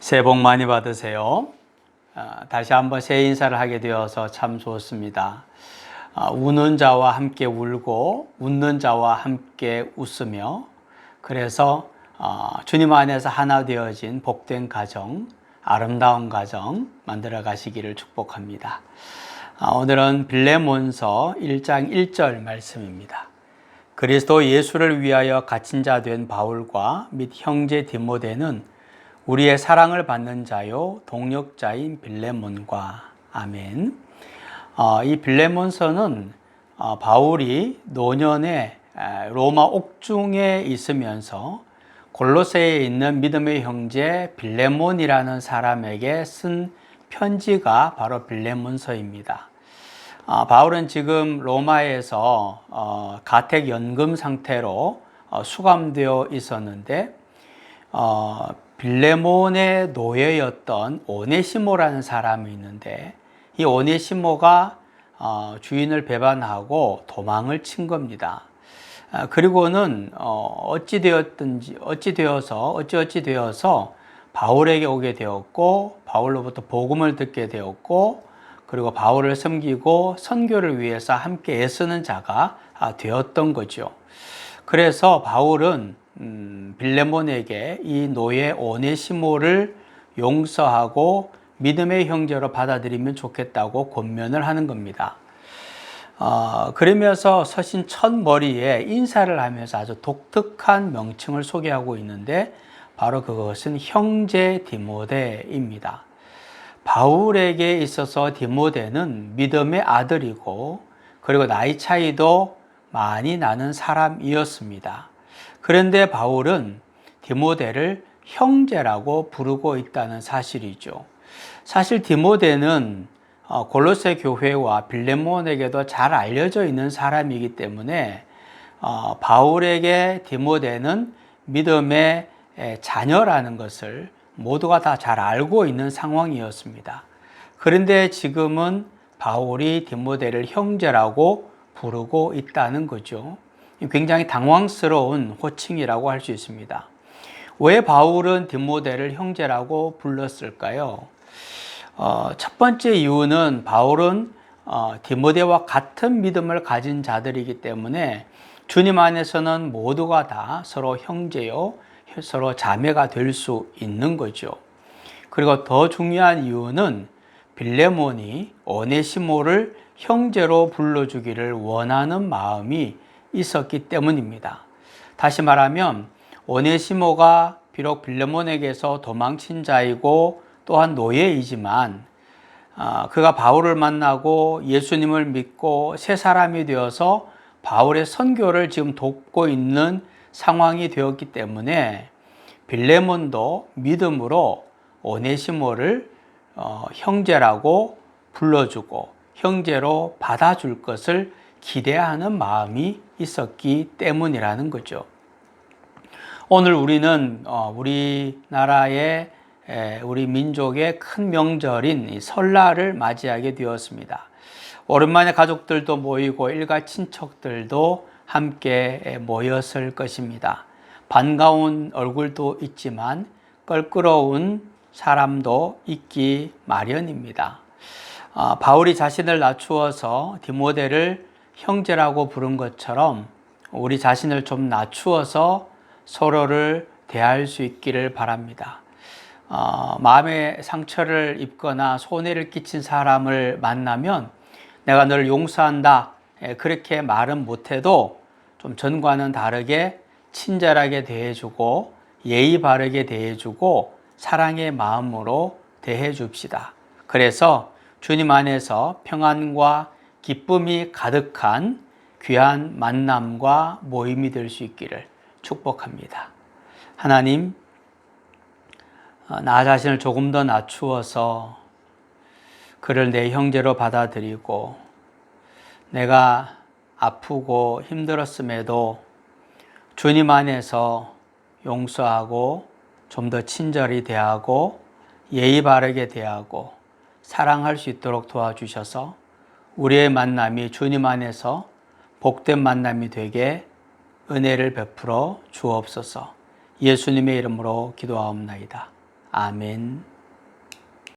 새해 복 많이 받으세요. 아, 다시 한번 새해 인사를 하게 되어서 참 좋습니다. 아, 우는 자와 함께 울고 웃는 자와 함께 웃으며 그래서 아, 주님 안에서 하나 되어진 복된 가정, 아름다운 가정 만들어 가시기를 축복합니다. 아, 오늘은 빌레몬서 1장 1절 말씀입니다. 그리스도 예수를 위하여 갇힌 자 된 바울과 및 형제 디모데는 우리의 사랑을 받는 자요 동력자인 빌레몬과 아멘. 어, 이 빌레몬서는 어, 바울이 노년에 에, 로마 옥중에 있으면서 골로새에 있는 믿음의 형제 빌레몬이라는 사람에게 쓴 편지가 바로 빌레몬서입니다. 어, 바울은 지금 로마에서 어, 가택 연금 상태로 어, 수감되어 있었는데 어, 빌레몬의 노예였던 오네시모라는 사람이 있는데 이 오네시모가 어, 주인을 배반하고 도망을 친 겁니다. 아, 그리고는 어, 어찌 되었든지 어찌 되어서 어찌 어찌 되어서 바울에게 오게 되었고 바울로부터 복음을 듣게 되었고 그리고 바울을 섬기고 선교를 위해서 함께 애쓰는 자가 아, 되었던 거죠. 그래서 바울은 음, 빌레몬에게 이 노예 오네시모를 용서하고 믿음의 형제로 받아들이면 좋겠다고 권면을 하는 겁니다. 어, 그러면서 서신 첫 머리에 인사를 하면서 아주 독특한 명칭을 소개하고 있는데 바로 그것은 형제 디모데입니다. 바울에게 있어서 디모데는 믿음의 아들이고 그리고 나이 차이도 많이 나는 사람이었습니다. 그런데 바울은 디모데를 형제라고 부르고 있다는 사실이죠. 사실 디모데는 어, 골로새 교회와 빌레몬에게도 잘 알려져 있는 사람이기 때문에 어, 바울에게 디모데는 믿음의 자녀라는 것을 모두가 다 잘 알고 있는 상황이었습니다. 그런데 지금은 바울이 디모데를 형제라고 부르고 있다는 거죠. 굉장히 당황스러운 호칭이라고 할 수 있습니다. 왜 바울은 디모데를 형제라고 불렀을까요? 어, 첫 번째 이유는 바울은 어, 디모데와 같은 믿음을 가진 자들이기 때문에 주님 안에서는 모두가 다 서로 형제요, 서로 자매가 될 수 있는 거죠. 그리고 더 중요한 이유는 빌레몬이 오네시모를 형제로 불러주기를 원하는 마음이 있었기 때문입니다. 다시 말하면 오네시모가 비록 빌레몬에게서 도망친 자이고 또한 노예이지만 아, 그가 바울을 만나고 예수님을 믿고 새 사람이 되어서 바울의 선교를 지금 돕고 있는 상황이 되었기 때문에 빌레몬도 믿음으로 오네시모를 어, 형제라고 불러주고 형제로 받아줄 것을 기대하는 마음이 있었기 때문이라는 거죠. 오늘 우리는 어, 우리나라의 우리 민족의 큰 명절인 설날을 맞이하게 되었습니다. 오랜만에 가족들도 모이고 일가 친척들도 함께 모였을 것입니다. 반가운 얼굴도 있지만 껄끄러운 사람도 있기 마련입니다. 아, 바울이 자신을 낮추어서 디모데를 형제라고 부른 것처럼 우리 자신을 좀 낮추어서 서로를 대할 수 있기를 바랍니다. 어, 마음의 상처를 입거나 손해를 끼친 사람을 만나면 내가 너를 용서한다. 예, 그렇게 말은 못해도 좀 전과는 다르게 친절하게 대해주고 예의 바르게 대해주고 사랑의 마음으로 대해줍시다. 그래서 주님 안에서 평안과 기쁨이 가득한 귀한 만남과 모임이 될 수 있기를 축복합니다. 하나님, 어, 나 자신을 조금 더 낮추어서 그를 내 형제로 받아들이고 내가 아프고 힘들었음에도 주님 안에서 용서하고 좀 더 친절히 대하고 예의 바르게 대하고 사랑할 수 있도록 도와주셔서 우리의 만남이 주님 안에서 복된 만남이 되게 은혜를 베풀어 주옵소서 예수님의 이름으로 기도하옵나이다. 아멘.